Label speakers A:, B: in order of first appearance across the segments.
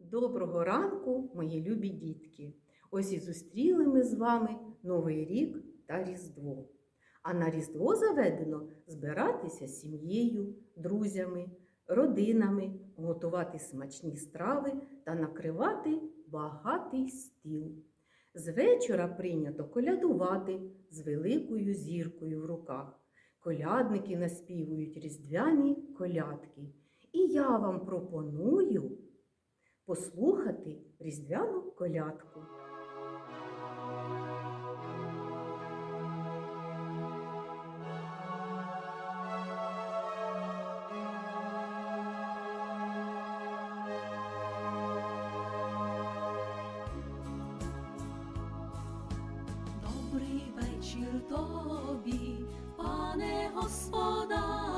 A: Доброго ранку, мої любі дітки! Ось і зустріли ми з вами Новий рік та Різдво. А на Різдво заведено збиратися з сім'єю, друзями, родинами, готувати смачні страви та накривати багатий стіл. З вечора прийнято колядувати з великою зіркою в руках. Колядники наспівують різдвяні колядки. І я вам пропоную послухати різдвяну колядку.
B: Добрий вечір тобі, пане господарю,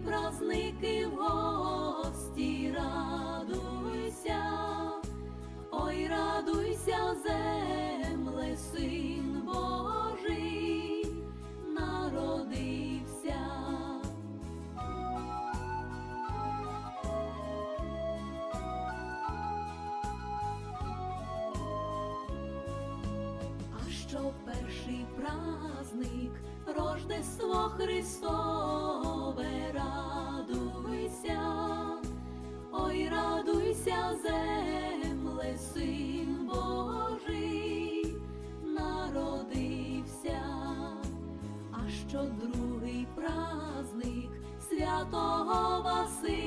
B: три празники в гості, радуйся, ой, радуйся, земле, син Божий, народився. А що перший праздник, Рождество Христове, Радуйся, земле, син Божий, народився, а що другий праздник святого Василя.